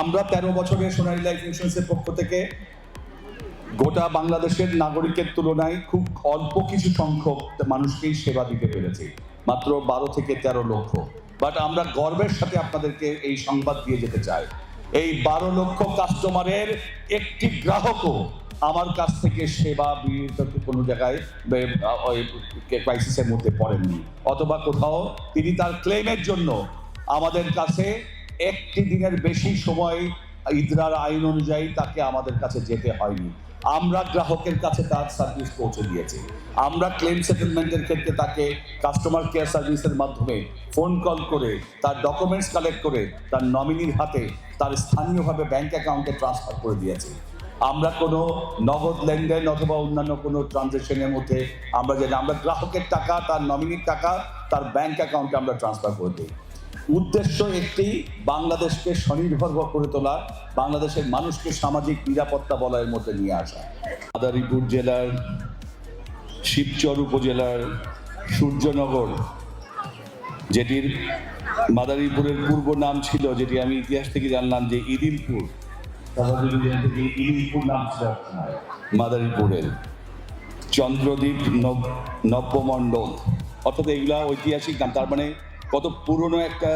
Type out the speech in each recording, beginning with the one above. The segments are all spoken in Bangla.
আমরা তেরো বছরের সোনালী লাইফ ইন্স্যুরেন্সের পক্ষ থেকে গোটা বাংলাদেশের নাগরিকের তুলনায় খুব অল্প কিছু সংখ্যক মানুষকেই সেবা দিতে পেরেছি, মাত্র বারো থেকে তেরো লক্ষ। বাট আমরা গর্বের সাথে আপনাদেরকে এই সংবাদ দিয়ে যেতে চাই। এই বারো লক্ষ কাস্টমারের একটি গ্রাহকও আমার কাছ থেকে সেবা কোনো জায়গায় ক্রাইসিসের মধ্যে পড়েননি। অথবা কোথাও তিনি তার ক্লেমের জন্য আমাদের কাছে একটি দিনের বেশি সময় ইদরার আইন অনুযায়ী তাকে আমাদের কাছে যেতে হয়নি। আমরা গ্রাহকের কাছে তার সার্ভিস পৌঁছে দিয়েছি। আমরা ক্লেম সেটেলমেন্টের ক্ষেত্রে তাকে কাস্টমার কেয়ার সার্ভিসের মাধ্যমে ফোন কল করে, তার ডকুমেন্টস কালেক্ট করে, তার নমিনির হাতে তার স্থানীয়ভাবে ব্যাংক অ্যাকাউন্টে ট্রান্সফার করে দিয়েছি। আমরা কোনো নগদ লেনদেন অথবা অন্যান্য কোনো ট্রানজেকশনের মধ্যে আমরা জানি আমরা গ্রাহকের টাকা, তার নমিনির টাকা, তার ব্যাংক অ্যাকাউন্টে আমরা ট্রান্সফার করে দিই। উদ্দেশ্য একটি বাংলাদেশকে স্বনির্ভর করে তোলা, বাংলাদেশের মানুষকে সামাজিক নিরাপত্তা বলয়ের মধ্যে নিয়ে আসা। মাদারীপুর জেলার, শিবচর উপজেলার, সূর্যনগর, যেটির মাদারীপুরের পূর্ব নাম ছিল, যেটি আমি ইতিহাস থেকে জানলাম যে ইদিলপুর। ইদিলপুর নাম ছিল মাদারীপুরের। চন্দ্রদ্বীপ নব- নব্যমণ্ডল। অর্থাৎ এগুলা ঐতিহাসিক নাম, তার মানে কত পুরনো একটা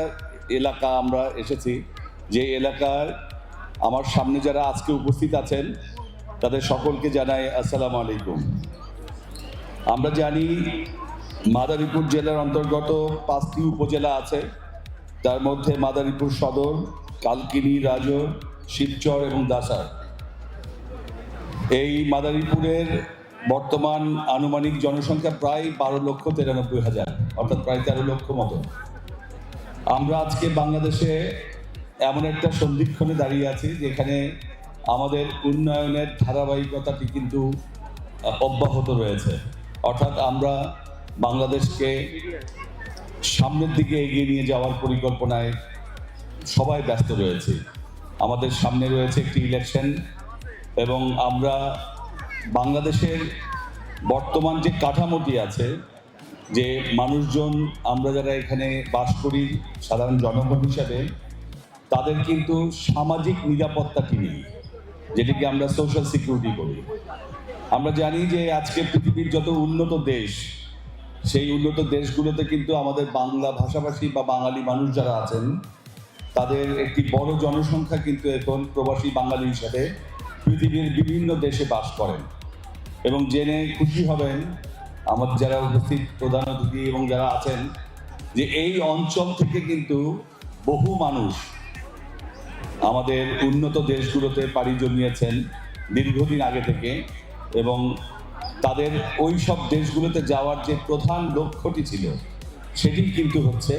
এলাকা আমরা এসেছি। যে এলাকার আমার সামনে যারা আজকে উপস্থিত আছেন, তাদের সকলকে জানাই আসসালামু আলাইকুম। আমরা জানি মাদারীপুর জেলার অন্তর্গত পাঁচটি উপজেলা আছে। তার মধ্যে মাদারীপুর সদর, কালকিনি, রাজর শিবচর এবং দাসার। এই মাদারীপুরের বর্তমান আনুমানিক জনসংখ্যা প্রায় বারো লক্ষ তিরানব্বই হাজার, অর্থাৎ প্রায় তেরো লক্ষ মতো। আমরা আজকে বাংলাদেশে এমন একটা সন্ধিক্ষণে দাঁড়িয়ে আছি যেখানে আমাদের উন্নয়নের ধারাবাহিকতাটি কিন্তু অব্যাহত রয়েছে। অর্থাৎ আমরা বাংলাদেশকে সামনের দিকে এগিয়ে নিয়ে যাওয়ার পরিকল্পনায় সবাই ব্যস্ত রয়েছে। আমাদের সামনে রয়েছে একটি ইলেকশন এবং আমরা বাংলাদেশের বর্তমান যে কাঠামোটি আছে যে মানুষজন আমরা যারা এখানে বাস করি, সাধারণ জনগণ হিসাবে, তাদের কিন্তু সামাজিক নিরাপত্তাটি নেই? যেটিকে আমরা সোশ্যাল সিকিউরিটি বলি। আমরা জানি যে আজকে পৃথিবীর যত উন্নত দেশ, সেই উন্নত দেশগুলোতে কিন্তু আমাদের বাংলা ভাষাভাষী বা বাঙালি মানুষ যারা আছেন, তাদের একটি বড় জনসংখ্যা কিন্তু এখন প্রবাসী বাঙালি হিসাবে পৃথিবীর বিভিন্ন দেশে বাস করেন এবং জেনে খুশি হবেন আমাদের যারা উপস্থিত প্রধান অতিথি এবং যারা আছেন, যে এই অঞ্চল থেকে কিন্তু বহু মানুষ আমাদের উন্নত দেশগুলোতে পাড়ি জমিয়েছেন দীর্ঘদিন আগে থেকে এবং তাদের ওই সব দেশগুলোতে যাওয়ার যে প্রধান লক্ষ্যটি ছিল, সেটি কিন্তু হচ্ছে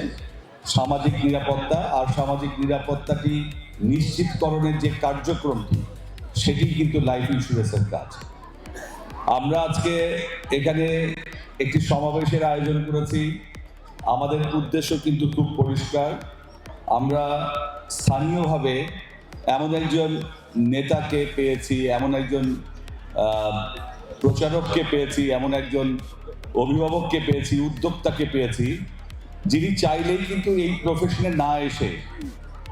সামাজিক নিরাপত্তা আর সামাজিক নিরাপত্তাটি নিশ্চিতকরণের যে কার্যক্রমটি সেটি কিন্তু লাইফ ইন্স্যুরেন্সের কাজ। আমরা আজকে এখানে একটি সমাবেশের আয়োজন করেছি। আমাদের উদ্দেশ্য কিন্তু খুব পরিষ্কার। আমরা স্থানীয়ভাবে এমন একজন নেতাকে পেয়েছি, এমন একজন প্রচারককে পেয়েছি, এমন একজন অভিভাবককে পেয়েছি, উদ্যোক্তাকে পেয়েছি, যিনি চাইলেই কিন্তু এই প্রফেশনে না এসে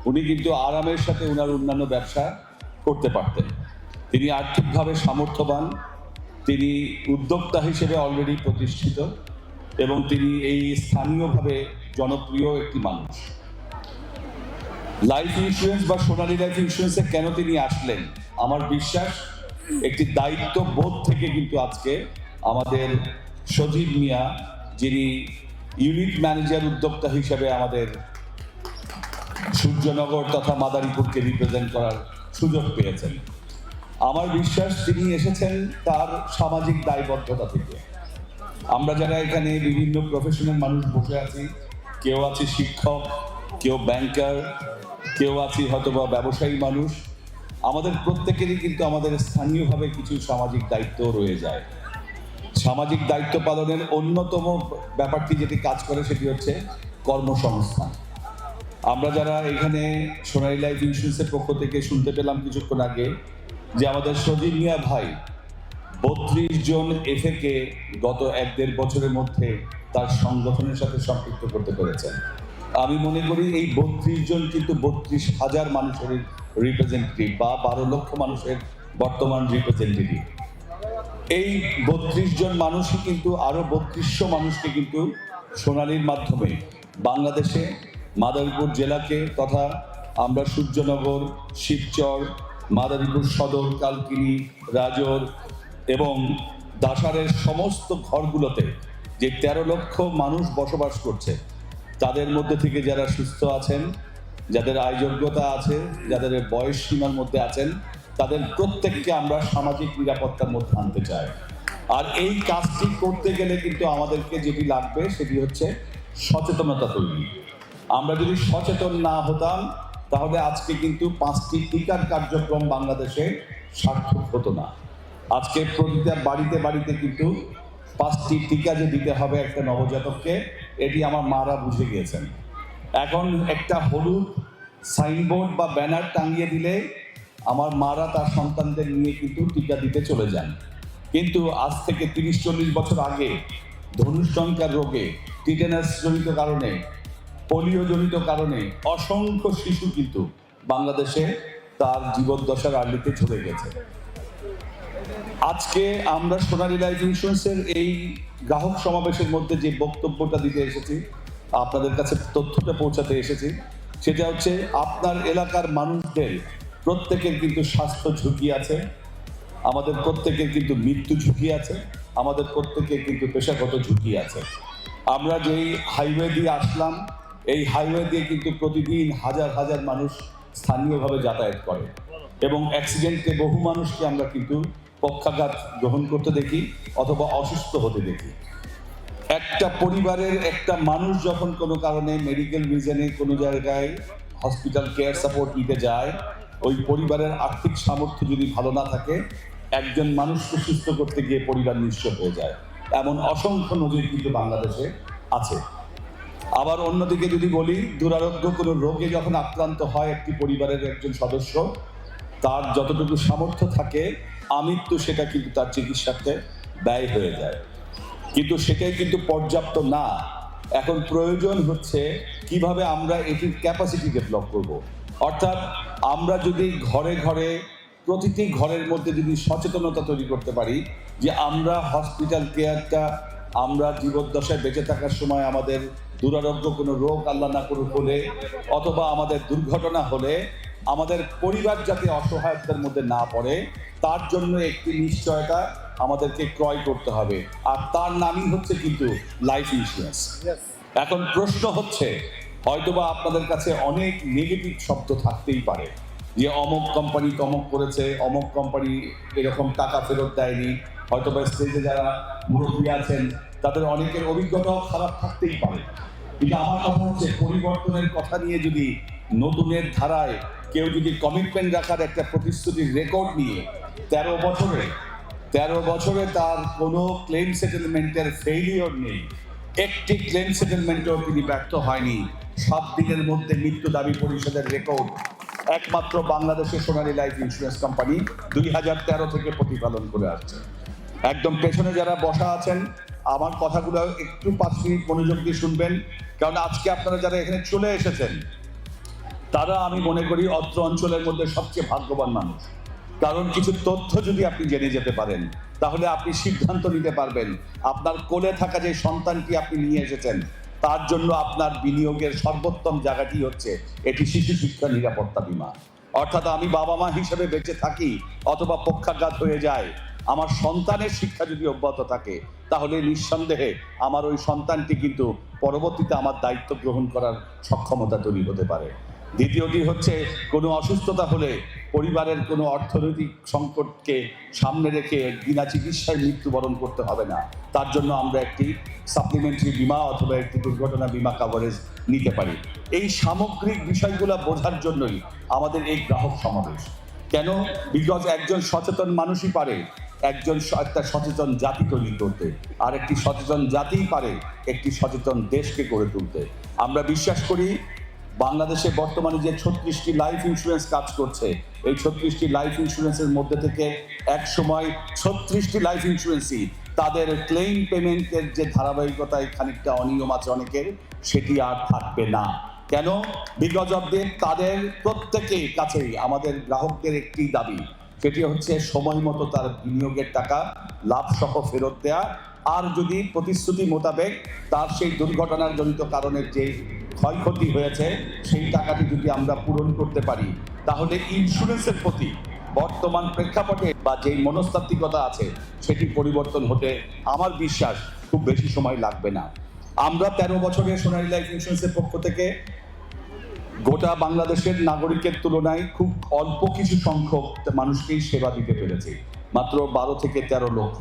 উনি কিন্তু আরামের সাথে ওনার অন্যান্য ব্যবসা করতে পারতেন। তিনি আর্থিকভাবে সামর্থ্যবান তিনি উদ্যোক্তা হিসেবে অলরেডি প্রতিষ্ঠিত এবং তিনি এই স্থানীয়ভাবে জনপ্রিয় একটি মানুষ। লাইফ ইন্স্যুরেন্স বা সোনালী লাইফ ইন্স্যুরেন্সে কেন তিনি আসলেন? আমার বিশ্বাস, একটি দায়িত্ব বোধ থেকে কিন্তু আজকে আমাদের সজীব মিয়া, যিনি ইউনিট ম্যানেজার উদ্যোক্তা হিসেবে আমাদের সূর্যনগর তথা মাদারীপুরকে রিপ্রেজেন্ট করার সুযোগ পেয়েছেন। আমার বিশ্বাস, তিনি এসেছেন তার সামাজিক দায়বদ্ধতা থেকে। আমরা যারা এখানে বিভিন্ন প্রফেশনাল মানুষ বসে আছি, কেউ আছে শিক্ষক, কেউ ব্যাংকার কেউ আছি হয়তো বা ব্যবসায়ী মানুষ, আমাদের প্রত্যেকেরই কিন্তু আমাদের স্থানীয়ভাবে কিছু সামাজিক দায়িত্ব রয়ে যায়। সামাজিক দায়িত্ব পালনের অন্যতম ব্যাপারটি যেটি কাজ করে সেটি হচ্ছে কর্মসংস্থান। আমরা যারা এখানে সোনালী লাইফ ইন্স্যুরেন্সের পক্ষ থেকে শুনতে পেলাম কিছুক্ষণ আগে যে আমাদের সজীব মিয়া ভাই বত্রিশ জন এফএকে গত এক দেড় বছরের মধ্যে তার সংগঠনের সাথে সম্পৃক্ত করতে পেরেছেন। আমি মনে করি এই বত্রিশ জন কিন্তু বত্রিশ হাজার মানুষের রিপ্রেজেন্টেটিভ বা বারো লক্ষ মানুষের বর্তমান রিপ্রেজেন্টেটিভ এই বত্রিশ জন মানুষই কিন্তু আরও বত্রিশশো মানুষকে কিন্তু সোনালীর মাধ্যমে বাংলাদেশে, মাদারীপুর জেলাকে তথা আমরা সূর্যনগর, শিবচর মাদারীপুর সদর, কালকিনি, রাজর এবং দাসারের সমস্ত ঘরগুলোতে যে তেরো লক্ষ মানুষ বসবাস করছে, তাদের মধ্যে থেকে যারা সুস্থ আছেন, যাদের আয়যোগ্যতা আছে, যাদের বয়স সীমার মধ্যে আছেন, তাদের প্রত্যেককে আমরা সামাজিক নিরাপত্তার মধ্যে আনতে চাই। আর এই কাজটি করতে গেলে কিন্তু আমাদেরকে যেটি লাগবে সেটি হচ্ছে সচেতনতা তৈরি। আমরা যদি সচেতন না হতাম তাহলে আজকে কিন্তু পাঁচটি টিকার কার্যক্রম বাংলাদেশে সার্থক হতো না। আজকে প্রতিটা বাড়িতে বাড়িতে কিন্তু পাঁচটি টিকা যে দিতে হবে একটা নবজাতককে, এটি আমার মারা বুঝে গিয়েছেন। এখন একটা হলুদ সাইনবোর্ড বা ব্যানার টাঙিয়ে দিলে আমার মারা তার সন্তানদের নিয়ে কিন্তু টিকা দিতে চলে যান। কিন্তু আজ থেকে তিরিশ চল্লিশ বছর আগে ধনুষ্টঙ্কার রোগে টিটেনাস জনিত কারণে পোলিও জনিত কারণে অসংখ্য শিশু কিন্তু বাংলাদেশে তার জীবদ্দশার আর্লিতে চলে গেছে। আজকে আমরা সোনালী লাইফ ইন্স্যুরেন্সের এই গ্রাহক সমাবেশের মধ্যে যে বক্তব্যটা দিতে এসেছি, আপনাদের কাছে তথ্যটা পৌঁছাতে এসেছি, সেটা হচ্ছে আপনার এলাকার মানুষদের প্রত্যেকের কিন্তু স্বাস্থ্য ঝুঁকি আছে, আমাদের প্রত্যেকের কিন্তু মৃত্যু ঝুঁকি আছে, আমাদের প্রত্যেকের কিন্তু পেশাগত ঝুঁকি আছে। আমরা যেই হাইওয়ে দিয়ে আসলাম এই হাইওয়ে দিয়ে কিন্তু প্রতিদিন হাজার হাজার মানুষ স্থানীয়ভাবে যাতায়াত করে। এবং অ্যাক্সিডেন্টে বহু মানুষকে আমরা কিন্তু পক্ষাঘাত গ্রহণ করতে দেখি অথবা অসুস্থ হতে দেখি। একটা পরিবারের একটা মানুষ যখন কোনো কারণে মেডিকেল রিজনে কোনো জায়গায় হসপিটাল কেয়ার সাপোর্ট নিতে যায়, ওই পরিবারের আর্থিক সামর্থ্য যদি ভালো না থাকে, একজন মানুষকে সুস্থ করতে গিয়ে পরিবার নিঃস্ব হয়ে যায়। এমন অসংখ্য নজির কিন্তু বাংলাদেশে আছে। আবার অন্যদিকে যদি বলি, দুরারোগ্য কোনো রোগে যখন আক্রান্ত হয় একটি পরিবারের একজন সদস্য, তার যতটুকু সামর্থ্য থাকে, আমৃত্যু সেটা কিন্তু তার চিকিৎসাতে ব্যয় হয়ে যায় কিন্তু সেটাই কিন্তু পর্যাপ্ত না এখন প্রয়োজন হচ্ছে কীভাবে আমরা এটির ক্যাপাসিটি ডেভেলপ করব। অর্থাৎ আমরা যদি ঘরে ঘরে, প্রতিটি ঘরের মধ্যে যদি সচেতনতা তৈরি করতে পারি, যে আমরা হসপিটাল কেয়ারটা আমরা জীবদ্দশায় বেঁচে থাকার সময় আমাদের দুরারোগ্য কোনো রোগ আল্লাহ না করুক হলে অথবা আমাদের দুর্ঘটনা হলে আমাদের পরিবার যাতে অসহায়তার মধ্যে না পড়ে তার জন্য একটি নিশ্চয়তা আমাদেরকে ক্রয় করতে হবে। আর তার নামই হচ্ছে কিন্তু লাইফ ইন্স্যুরেন্স এখন প্রশ্ন হচ্ছে হয়তোবা আপনাদের কাছে অনেক নেগেটিভ শব্দ থাকতেই পারে যে অমক কোম্পানি তমক করেছে অমক কোম্পানি এরকম টাকা ফেরত দেয়নি হয়তোবা স্টেজে যারা মুরব্বী আছেন তাদের অনেকের অভিজ্ঞতাও খারাপ থাকতেই পারে। কিন্তু আমার কথা হচ্ছে, পরিবর্তনের কথা নিয়ে যদি নতুনের ধারায় কেউ যদি কমিটমেন্ট রাখার একটা প্রতিশ্রুতির রেকর্ড নিয়ে তেরো বছরে তেরো বছরে তার কোনো ক্লেম সেটেলমেন্টের ফেইলিওর নেই। একটি ক্লেম সেটেলমেন্টেও তিনি ব্যর্থ হয়নি। সাত দিনের মধ্যে মৃত্যু দাবি পরিষদের রেকর্ড একমাত্র বাংলাদেশের সোনালী লাইফ ইন্স্যুরেন্স কোম্পানি দুই হাজার তেরো থেকে প্রতিপালন করে আসছে। একদম পেছনে যারা বসা আছেন, আমার কথাগুলো একটু পাঁচ মিনিট মনোযোগ দিয়ে শুনবেন, কারণ আজকে আপনারা যারা এখানে চলে এসেছেন, তারা আমি মনে করি অত্র অঞ্চলের মধ্যে সবচেয়ে ভাগ্যবান মানুষ। কারণ কিছু তথ্য যদি আপনি জেনে যেতে পারেন, তাহলে আপনি সিদ্ধান্ত নিতে পারবেন, আপনার কোলে থাকা যে সন্তানটি আপনি নিয়ে এসেছেন, তার জন্য আপনার বিনিয়োগের সর্বোত্তম জায়গাটি হচ্ছে, এটি শিশু শিক্ষা নিরাপত্তা বীমা। অর্থাৎ আমি বাবা মা হিসেবে বেঁচে থাকি অথবা পক্ষাঘাত হয়ে যায়, আমার সন্তানের শিক্ষা যদি অব্যাহত থাকে, তাহলে নিঃসন্দেহে আমার ওই সন্তানটি কিন্তু পরবর্তীতে আমার দায়িত্ব গ্রহণ করার সক্ষমতা তৈরি হতে পারে। দ্বিতীয়টি হচ্ছে, কোনো অসুস্থতা হলে পরিবারের কোনো অর্থনৈতিক সংকটকে সামনে রেখে বিনা চিকিৎসায় মৃত্যুবরণ করতে হবে না। তার জন্য আমরা একটি সাপ্লিমেন্টারি বিমা অথবা একটি দুর্ঘটনা বিমা কাভারেজ নিতে পারি। এই সামগ্রিক বিষয়গুলো বোঝার জন্যই আমাদের এই গ্রাহক সমাবেশ। কেন? বিকজ একজন সচেতন মানুষই পারে, একজন একটা সচেতন জাতি তৈরি করতে, আর একটি সচেতন জাতিই পারে একটি সচেতন দেশকে গড়ে তুলতে। আমরা বিশ্বাস করি, বাংলাদেশে বর্তমানে যে ছত্রিশটি লাইফ ইন্স্যুরেন্স কাজ করছে, এই ছত্রিশটি লাইফ ইন্স্যুরেন্সের মধ্যে থেকে এক সময় ছত্রিশটি লাইফ ইন্স্যুরেন্সই তাদের ক্লেইম পেমেন্টের যে ধারাবাহিকতায় খানিকটা অনিয়ম আছে অনেকের, সেটি আর থাকবে না। কেন? বিকজ অফ দিন তাদের প্রত্যেকের কাছেই আমাদের গ্রাহকদের একটি দাবি, সেটি হচ্ছে সময় মতো তার বিনিয়োগের টাকা লাভ সহ ফেরত দেয়া, আর যদি প্রতিশ্রুতি মোতাবেক তার সেই দুর্ঘটনার জনিত কারণের যে ক্ষয়ক্ষতি হয়েছে, সেই টাকাটি যদি আমরা পূরণ করতে পারি, তাহলে ইন্স্যুরেন্সের প্রতি বর্তমান প্রেক্ষাপটে বা যেই মনস্তাত্ত্বিকতা আছে সেটি পরিবর্তন হতে আমার বিশ্বাস খুব বেশি সময় লাগবে না। আমরা তেরো বছরের সোনালী লাইফ ইন্স্যুরেন্সের পক্ষ থেকে গোটা বাংলাদেশের নাগরিকের তুলনায় খুব অল্প কিছু সংখ্যক মানুষকেই সেবা দিতে পেরেছি, মাত্র বারো থেকে তেরো লক্ষ।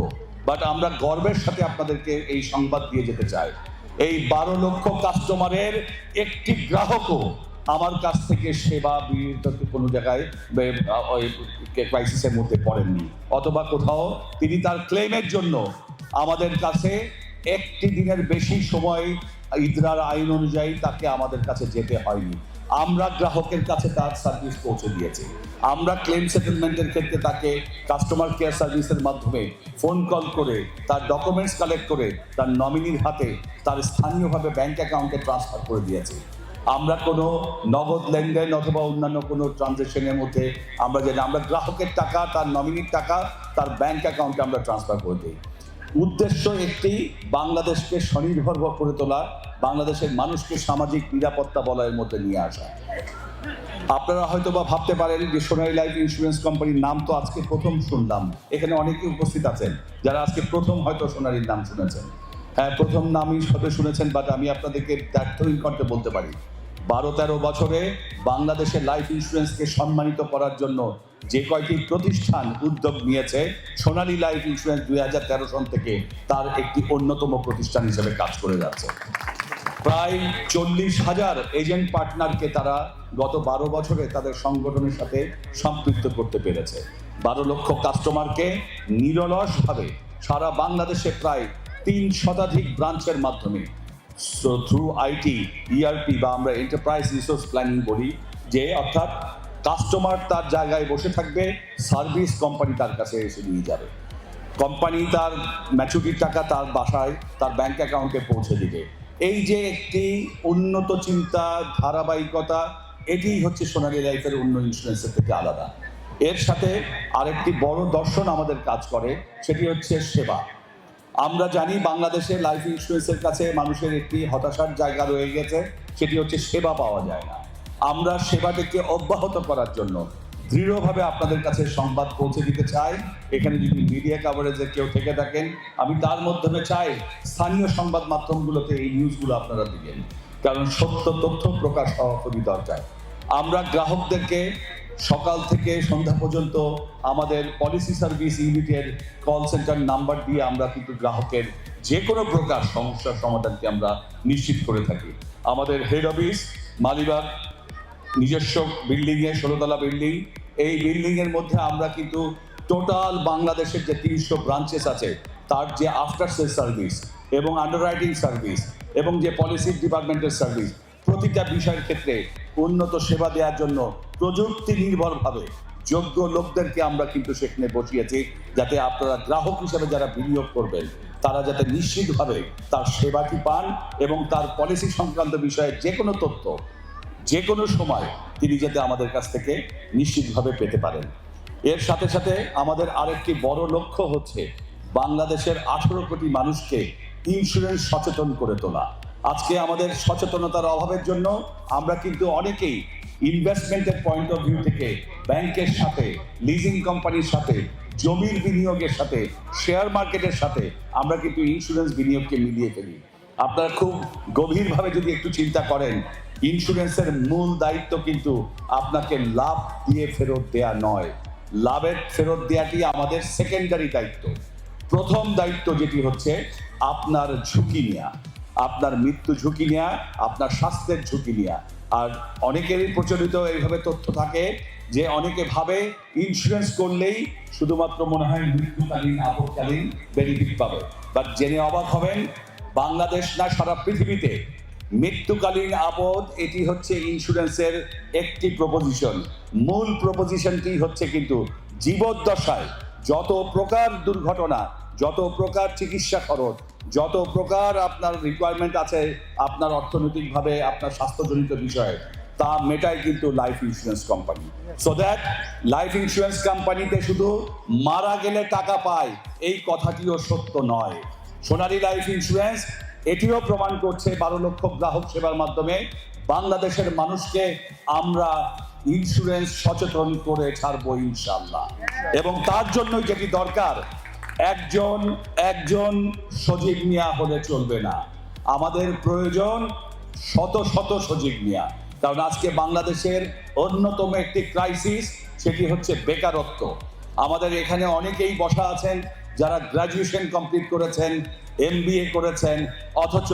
বাট আমরা গর্বের সাথে আপনাদেরকে এই সংবাদ দিয়ে যেতে চাই। এই বারো লক্ষ কাস্টমারের একটি গ্রাহকও আমার কাছ থেকে সেবা বিরত কোনো জায়গায় ক্রাইসিসের মধ্যে পড়েননি। অথবা কোথাও তিনি তার ক্লেমের জন্য আমাদের কাছে একটি দিনের বেশি সময় ইদরার আইন অনুযায়ী তাকে আমাদের কাছে যেতে হয়নি। আমরা গ্রাহকের কাছে তার সার্ভিস পৌঁছে দিয়েছি। আমরা ক্লেম সেটেলমেন্টের ক্ষেত্রে তাকে কাস্টমার কেয়ার সার্ভিসের মাধ্যমে ফোন কল করে, তার ডকুমেন্টস কালেক্ট করে, তার নমিনির হাতে তার স্থানীয়ভাবে ব্যাংক অ্যাকাউন্টে ট্রান্সফার করে দিয়েছি। আমরা কোনো নগদ লেনদেন অথবা অন্যান্য কোনো ট্রানজেকশনের মধ্যে আমরা জানি আমরা গ্রাহকের টাকা, তার নমিনির টাকা, তার ব্যাংক অ্যাকাউন্টে আমরা ট্রান্সফার করে দিই। উদ্দেশ্য একটি, বাংলাদেশকে স্বনির্ভর করে তোলা, বাংলাদেশের মানুষকে সামাজিক নিরাপত্তা বলয়ের মধ্যে নিয়ে আসা। আপনারা হয়তো বা ভাবতে পারেন যে সোনালী লাইফ ইন্স্যুরেন্স কোম্পানির নাম তো আজকে প্রথম শুনলাম। এখানে অনেকেই উপস্থিত আছেন, যারা আজকে প্রথম হয়তো সোনালীর নাম শুনেছেন। হ্যাঁ প্রথম নামই হয়তো শুনেছেন বাট আমি আপনাদেরকে দ্ব্যর্থহীন করতে বলতে পারি। বারো তেরো বছরে বাংলাদেশের লাইফ ইন্স্যুরেন্সকে সম্মানিত করার জন্য যে কয়টি প্রতিষ্ঠান উদ্যোগ নিয়েছে, সোনালী লাইফ ইন্স্যুরেন্স দুই হাজার তেরো সন থেকে তার একটি অন্যতম প্রতিষ্ঠান হিসেবে কাজ করে যাচ্ছে। প্রায় চল্লিশ হাজার এজেন্ট পার্টনারকে তারা গত বারো বছরে তাদের সংগঠনের সাথে সম্পৃক্ত করতে পেরেছে। বারো লক্ষ কাস্টমারকে নিরলসভাবে সারা বাংলাদেশে প্রায় তিন শতাধিক ব্রাঞ্চের মাধ্যমে থ্রু আইটি ইআরপি বা আমরা এন্টারপ্রাইজ রিসোর্স প্ল্যানিং বলি, যে অর্থাৎ কাস্টমার তার জায়গায় বসে থাকবে সার্ভিস কোম্পানি তার কাছে এসে নিয়ে যাবে। কোম্পানি তার ম্যাচুরিটির টাকা তার বাসায়, তার ব্যাংক অ্যাকাউন্টে পৌঁছে দিবে। এই যে একটি উন্নত চিন্তা, ধারাবাহিকতা, এটিই হচ্ছে সোনালী লাইফের অন্য ইন্স্যুরেন্সের থেকে আলাদা। এর সাথে আরেকটি বড় দর্শন আমাদের কাজ করে, সেটি হচ্ছে সেবা। আমরা জানি বাংলাদেশে লাইফ ইন্স্যুরেন্সের কাছে মানুষের একটি হতাশার জায়গা রয়ে গেছে, সেটি হচ্ছে সেবা পাওয়া যায় না। আমরা সেবাটিকে অব্যাহত করার জন্য দৃঢ়ভাবে আপনাদের কাছে সংবাদ পৌঁছে দিতে চাই। এখানে যদি মিডিয়া কাভারেজে কেউ থেকে থাকেন, আমি তার মাধ্যমে চাই স্থানীয় সংবাদ মাধ্যমগুলোতে এই নিউজগুলো আপনারা দিবেন। কারণ সত্য তথ্য প্রকাশ হওয়া খুবই দরকার। আমরা গ্রাহকদেরকে সকাল থেকে সন্ধ্যা পর্যন্ত আমাদের পলিসি সার্ভিস ইউনিটের কল সেন্টার নাম্বার দিয়ে আমরা কিন্তু গ্রাহকের যে কোনো প্রকার সমস্যার সমাধানকে আমরা নিশ্চিত করে থাকি। আমাদের হেড অফিস মালিবাগ, নিজস্ব বিল্ডিং এ ষোলোতলা বিল্ডিং এই বিল্ডিং এর মধ্যে আমরা কিন্তু টোটাল বাংলাদেশের যে তিনশো ব্রাঞ্চেস আছে, তার যে আফটার সেল সার্ভিস এবং আন্ডাররাইটিং সার্ভিস এবং যে পলিসি ডিপার্টমেন্টের সার্ভিস প্রতিটা বিষয়ের ক্ষেত্রে উন্নত সেবা দেওয়ার জন্য প্রযুক্তি নির্ভরভাবে যোগ্য লোকদেরকে আমরা কিন্তু সেখানে বসিয়েছি, যাতে আপনারা গ্রাহক হিসেবে যারা বিনিয়োগ করবেন, তারা যাতে নিশ্চিতভাবে তার সেবাটি পান এবং তার পলিসি সংক্রান্ত বিষয়ে যে কোনো তথ্য, যে কোনো সময় তিনি যাতে আমাদের কাছ থেকে নিশ্চিতভাবে পেতে পারেন। এর সাথে সাথে আমাদের আরেকটি বড় লক্ষ্য হচ্ছে বাংলাদেশের আঠেরো কোটি মানুষকে ইন্স্যুরেন্স সচেতন করে তোলা। আজকে আমাদের সচেতনতার অভাবের জন্য আমরা কিন্তু অনেকেই ইনভেস্টমেন্টের পয়েন্ট অফ ভিউ থেকে ব্যাংকের সাথে লিজিং কোম্পানির সাথে, জমির বিনিয়োগের সাথে শেয়ার মার্কেটের সাথে আমরা কিন্তু ইন্স্যুরেন্স বিনিয়োগকে মিলিয়ে ফেলি। আপনারা খুব গভীরভাবে যদি একটু চিন্তা করেন ইন্স্যুরেন্সের মূল দায়িত্ব কিন্তু আপনাকে লাভ দিয়ে ফেরত দেয়া নয়। লাভের ফেরত দেওয়াটি আমাদের সেকেন্ডারি দায়িত্ব। প্রথম দায়িত্ব যেটি হচ্ছে আপনার ঝুঁকি নেওয়া আপনার মৃত্যু ঝুঁকি নেওয়া আপনার স্বাস্থ্যের ঝুঁকি নেওয়া আর অনেকেরই প্রচলিত এইভাবে তথ্য থাকে যে অনেকে ভাবে ইন্স্যুরেন্স করলেই শুধুমাত্র মনে হয় মৃত্যুকালীন, আপদকালীন বেনিফিট পাবে। বাট জেনে অবাক হবেন, বাংলাদেশ না সারা পৃথিবীতে মৃত্যুকালীন আপদ, এটি হচ্ছে ইন্স্যুরেন্সের একটি প্রপোজিশন মূল প্রপোজিশনটি হচ্ছে কিন্তু জীবদ্দশায় যত প্রকার দুর্ঘটনা যত প্রকার চিকিৎসা খরচ, যত প্রকার আপনার রিকোয়ারমেন্ট আছে, আপনার অর্থনৈতিকভাবে, আপনার স্বাস্থ্যজনিত বিষয়ে, তা মেটায় কিন্তু life insurance company so that life insurance কোম্পানিতে শুধু মারা গেলে টাকা পায়, এই কথাটিও সত্য নয়। সোনালী লাইফ ইন্স্যুরেন্স এটিও প্রমাণ করছে বারো লক্ষ গ্রাহক সেবার মাধ্যমে বাংলাদেশের মানুষকে আমরা ইন্স্যুরেন্স সচেতন করে ছাড়বো ইনশাল্লাহ এবং তার জন্যই যেটি দরকার একজন একজন সজীব মিয়া হলে চলবে না। আমাদের প্রয়োজন শত শত সজীব মিয়া। কারণ আজকে বাংলাদেশের অন্যতম একটি ক্রাইসিস সেটি হচ্ছে বেকারত্ব। আমাদের এখানে অনেকেই বসা আছেন, যারা গ্রাজুয়েশন কমপ্লিট করেছেন এমবিএ করেছেন, অথচ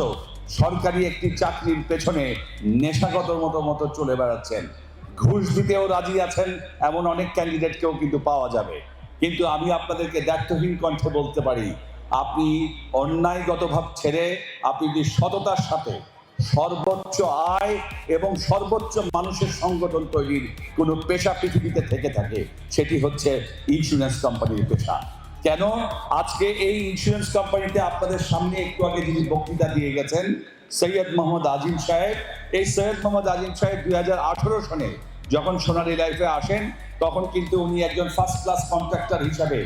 সরকারি একটি চাকরির পেছনে নেশাগত মতো মতো চলে বেড়াচ্ছেন। ঘুষ দিতেও রাজি আছেন, এমন অনেক ক্যান্ডিডেটকেও কিন্তু পাওয়া যাবে। কিন্তু আমি আপনাদেরকে দায়িত্বহীন কণ্ঠে বলতে পারি, আপনি অন্যায়গত ভাব ছেড়ে, আপনি যদি সততার সাথে সর্বোচ্চ আয় এবং সর্বোচ্চ মানুষের সংগঠন তৈরির কোনো পেশা পৃথিবীতে থেকে থাকে, সেটি হচ্ছে ইন্স্যুরেন্স কোম্পানির পেশা। কেন? আজকে এই ইন্স্যুরেন্স কোম্পানিতে আপনাদের সামনে একটু আগে যিনি বক্তৃতা দিয়ে গেছেন, সৈয়দ মোহাম্মদ আজিম সাহেব, এই সৈয়দ মোহাম্মদ আজিম সাহেব দুই হাজার আঠেরো সনে যখন সোনালী লাইফে আসেন, তখন কিন্তু উনি একজন ফার্স্ট ক্লাস কন্ট্রাক্টর হিসাবে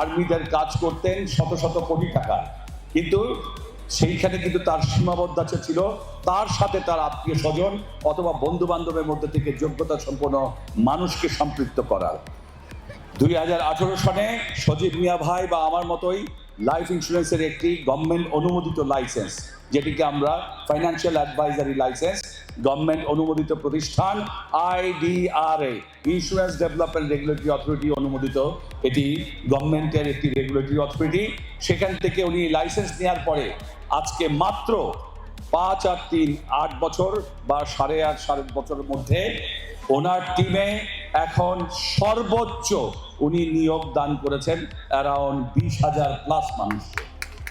আর্মিদের কাজ করতেন শত শত কোটি টাকা। কিন্তু সেইখানে কিন্তু তার সীমাবদ্ধতা ছিল। তার সাথে তার আত্মীয় স্বজন অথবা বন্ধু বান্ধবের মধ্যে থেকে যোগ্যতা সম্পন্ন মানুষকে সম্পৃক্ত করার দুই হাজার আঠেরো সনে সজীব মিয়া ভাই বা আমার মতোই লাইফ ইন্স্যুরেন্সের একটি গভর্নমেন্ট অনুমোদিত লাইসেন্স যেটিকে আমরা ফাইন্যান্সিয়াল অ্যাডভাইজারি লাইসেন্স গভর্নমেন্ট অনুমোদিত প্রতিষ্ঠান IDRA insurance development regulatory authority অনুমোদিত। এটি গভর্নমেন্টের একটি রেগুলেটরি অথরিটি সেখান থেকে উনি লাইসেন্স নেওয়ার পরে আজকে মাত্র পাঁচ আর তিন আট বছর বা সাড়ে আট, সাড়ে বছরের মধ্যে ওনার টিমে এখন সর্বোচ্চ উনি নিয়োগ দান করেছেন অ্যারাউন্ড বিশ হাজার প্লাস মানুষ।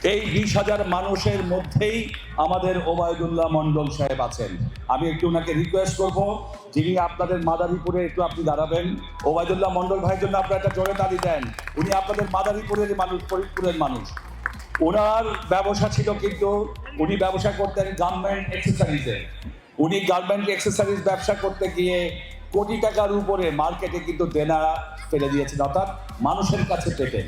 এই বিশ হাজার মানুষের মধ্যেই আমাদের ওবায়দুল্লাহ মন্ডল সাহেব আছেন। আমি একটু ওনাকে রিকোয়েস্ট করব, যিনি আপনাদের মাদারীপুরে একটু আপনি দাঁড়াবেন। ওবায়দুল্লাহ মন্ডল ভাইয়ের জন্য আপনারা একটা জোরে দাঁড়িয়ে দেন। উনি আপনাদের মাদারীপুরের মানুষ, ফরিদপুরের মানুষ। ওনার ব্যবসা ছিল কিন্তু উনি ব্যবসা করতেন গার্মেন্ট এক্সেসারিজের উনি গার্মেন্ট এক্সেসারিজ ব্যবসা করতে গিয়ে কোটি টাকার উপরে মার্কেটে কিন্তু দেনা ফেলে দিয়েছেন, অর্থাৎ মানুষের কাছে পেতেন।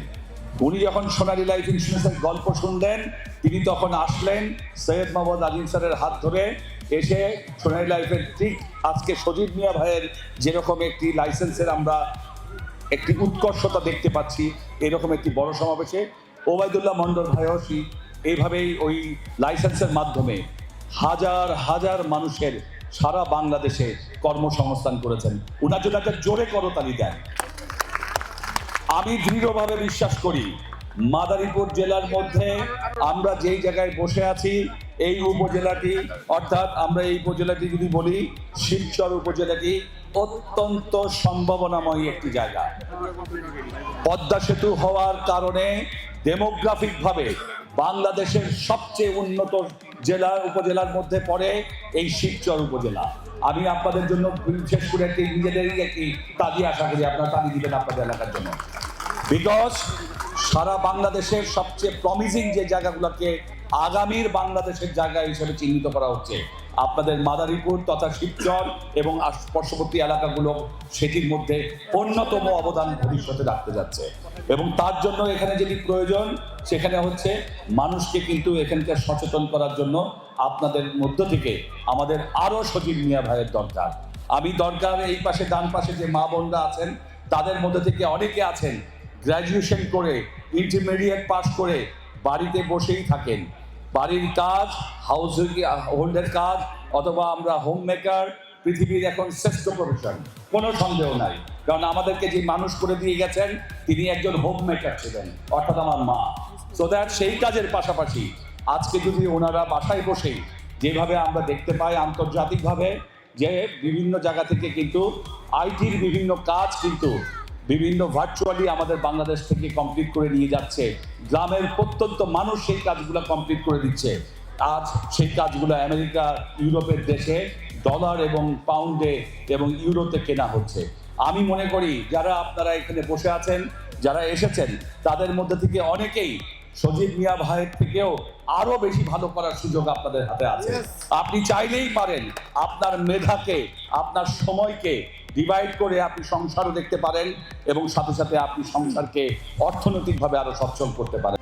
উনি যখন সোনালী লাইফ ইন্স্যুরেন্সের গল্প শুনলেন, তিনি তখন আসলেন সৈয়দ মোহাম্মদ আজিম স্যারের হাত ধরে এসে সোনালী লাইফের ঠিক আজকে সজীব মিয়া ভাইয়ের যেরকম একটি লাইসেন্সের আমরা একটি উৎকর্ষতা দেখতে পাচ্ছি, এরকম একটি বড় সমাবেশে ওবায়দুল্লাহ মন্ডল ভাইসি এইভাবেই ওই লাইসেন্সের মাধ্যমে হাজার হাজার মানুষের সারা বাংলাদেশে কর্মসংস্থান করেছেন। উনার জন্য একটা জোরে করতালি দেন। আমি দৃঢ়ভাবে বিশ্বাস করি, মাদারীপুর জেলার মধ্যে আমরা যেই জায়গায় বসে আছি, এই উপজেলাটি, অর্থাৎ আমরা এই উপজেলাটি যদি বলি, শিলচর উপজেলাটি অত্যন্ত সম্ভাবনাময় একটি জায়গা। পদ্মা সেতু হওয়ার কারণে ডেমোগ্রাফিক ভাবে বাংলাদেশের সবচেয়ে উন্নত জেলা উপজেলার মধ্যে পড়ে এই শিবচর উপজেলা। আমি আপনাদের জন্য বিশেষ করে একটি নিজেদেরই একটি তাজি আশা করি আপনারা তাজি দিবেন আপনাদের এলাকার জন্য। বিকজ সারা বাংলাদেশের সবচেয়ে প্রমিজিং যে জায়গাগুলোকে আগামীর বাংলাদেশের জায়গা হিসেবে চিহ্নিত করা হচ্ছে আপনাদের মাদারীপুর তথা শিবচর এবং পার্শ্ববর্তী এলাকাগুলো সেটির মধ্যে অন্যতম অবদান ভবিষ্যতে রাখতে যাচ্ছে। এবং তার জন্য এখানে যেটি প্রয়োজন, সেখানে হচ্ছে মানুষকে কিন্তু এখানকার সচেতন করার জন্য আপনাদের মধ্য থেকে আমাদের আরও সচিব মিয়া ভাইয়ের দরকার। আমি দরকার এই পাশে, ডান পাশে যে মা বোনরা আছেন, তাদের মধ্যে থেকে অনেকে আছেন গ্র্যাজুয়েশন করে ইন্টারমিডিয়েট পাস করে বাড়িতে বসেই থাকেন। বাড়ির কাজ হাউস হোল্ডের কাজ, অথবা আমরা হোম মেকার পৃথিবীর এখন শ্রেষ্ঠ প্রফেশন কোনো সন্দেহ নাই। কারণ আমাদেরকে যে মানুষ করে দিয়ে গেছেন, তিনি একজন হোম মেকার ছিলেন, অর্থাৎ আমার মা। সো দ্যাট সেই কাজের পাশাপাশি, আজকে যদি ওনারা বাসায় বসেই যেভাবে আমরা দেখতে পাই আন্তর্জাতিকভাবে, যে বিভিন্ন জায়গা থেকে কিন্তু আইটির বিভিন্ন কাজ কিন্তু বিভিন্ন ভার্চুয়ালি আমাদের বাংলাদেশ থেকে কমপ্লিট করে নিয়ে যাচ্ছে। গ্রামের প্রত্যন্ত মানুষ সেই কাজগুলো কমপ্লিট করে দিচ্ছে। আজ সেই কাজগুলো আমেরিকা ইউরোপের দেশে ডলার এবং পাউন্ডে এবং ইউরোতে কেনা হচ্ছে। আমি মনে করি যারা আপনারা এখানে বসে আছেন যারা এসেছেন তাদের মধ্যে থেকে অনেকেই সজীব মিয়া ভাইয়ের থেকেও আরও বেশি ভালো করার সুযোগ আপনাদের হাতে আছে। আপনি চাইলেই পারেন আপনার মেধাকে আপনার সময়কে ডিভাইড করে আপনি সংসারও দেখতে পারেন এবং সাথে সাথে আপনি সংসারকে অর্থনৈতিকভাবে আরও সচ্ছল করতে পারেন।